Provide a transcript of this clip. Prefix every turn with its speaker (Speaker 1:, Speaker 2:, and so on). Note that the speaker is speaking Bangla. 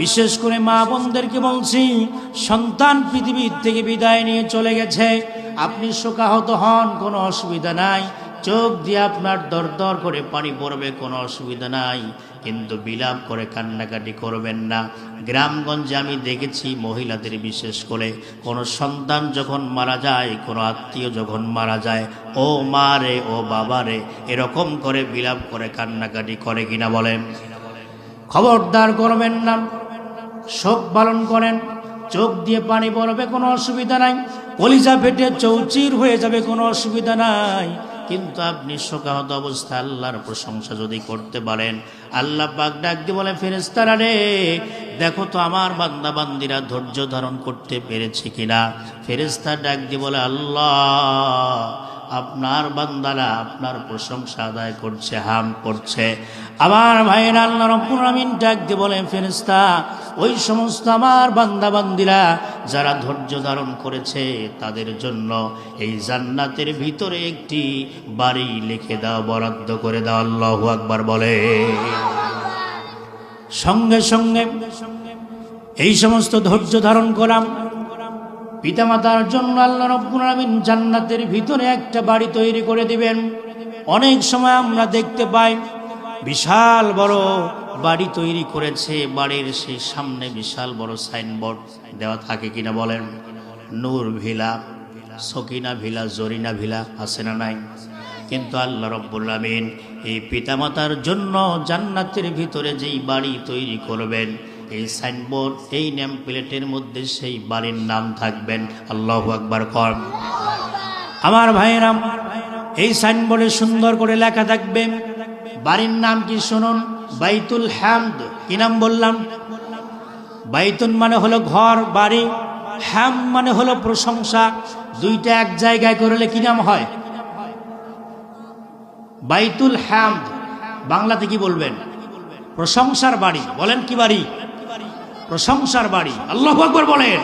Speaker 1: বিশেষ করে মা বোনদেরকে বলছি, সন্তান পৃথিবীর থেকে বিদায় নিয়ে চলে গেছে। আপনি শোকাহত হন, কোনো অসুবিধা নাই। চোখ দিয়ে আপনার দর দর করে পানি পড়বে, কোনো অসুবিধা নাই। কিন্তু বিলাপ করে কান্নাকাটি করবেন না। গ্রামগঞ্জে আমি দেখেছি মহিলাদের বিশেষ করে। কোনো সন্তান যখন মারা যায়, কোনো আত্মীয় যখন মারা যায়, ও মা রে, ও বাবা রে, এরকম করে বিলাপ করে কান্নাকাটি করে কিনা বলেন? খবরদার করবেন না। শোক পালন করেন। চোখ দিয়ে পানি পড়বে, কোনো অসুবিধা নাই। কলিজা ফেটে চৌচির হয়ে যাবে, কোনো অসুবিধা নাই। কিন্তু আপনি শোকাহত অবস্থায় আল্লাহর প্রশংসা যদি করতে পারেন, আল্লাহ পাক ডাক দিয়ে বলে ফেরেস্তারা রে, দেখো তো আমার বান্দা বান্দিরা ধৈর্য ধারণ করতে পেরেছে কিনা? ফেরেস্তা ডাক দিয়ে বলে, আল্লাহ, আপনার বান্দারা আপনার প্রশংসা আদায় করছে, হাম করছে। আমার ভাইয়ের আল্লাহ রব্বুল আমিন ডাক দিয়ে বলেন ফেরেস্তা ওই সমস্ত আমার বান্দা বান্দিরা যারা ধৈর্য ধারণ করেছে, তাদের জন্য এই জান্নাতের ভিতরে একটি বাড়ি লিখে দাও, বরাদ্দ করে দাও, আল্লাহু আকবার বলে। সঙ্গে সঙ্গে এই সমস্ত ধৈর্য ধারণ করাম। পিতামাতার জন্য আল্লাহ রব্বুল আমিন জান্নাতের ভিতরে একটা বাড়ি তৈরি করে দিবেন। অনেক সময় আমরা দেখতে পাই বিশাল বড় বাড়ি তৈরি করেছে, বাড়ির সেই সামনে বিশাল বড় সাইনবোর্ড দেওয়া থাকে কিনা বলেন? Noor villa, Sakina villa, Zarina villa আছে না নাই? কিন্তু আল্লাহ রব্বুল আমিন এই পিতামাতার জন্য জান্নাতের ভিতরে যেই বাড়ি তৈরি করবেন, এই সাইনবোর্ড, এই নেম প্লেটের মধ্যে সেই বাড়ির নাম থাকবেন আল্লাহ আকবার কর। আমার ভাইয়েরাম এই সাইনবোর্ডে সুন্দর করে লেখা থাকবে বাড়ির নাম কি শুনুন? বাইতুল হ্যামদ কি নাম বললাম? বাইতুল মানে হলো ঘর, বাড়ি। হ্যাম মানে হলো প্রশংসা। দুইটা এক জায়গায় করলে কি নাম হয়? বাইতুল হ্যামদ বাংলাতে কি বলবেন? প্রশংসার বাড়ি। বলেন কি বাড়ি? প্রশংসার বাড়ি। আল্লাহ আকবর বলেন।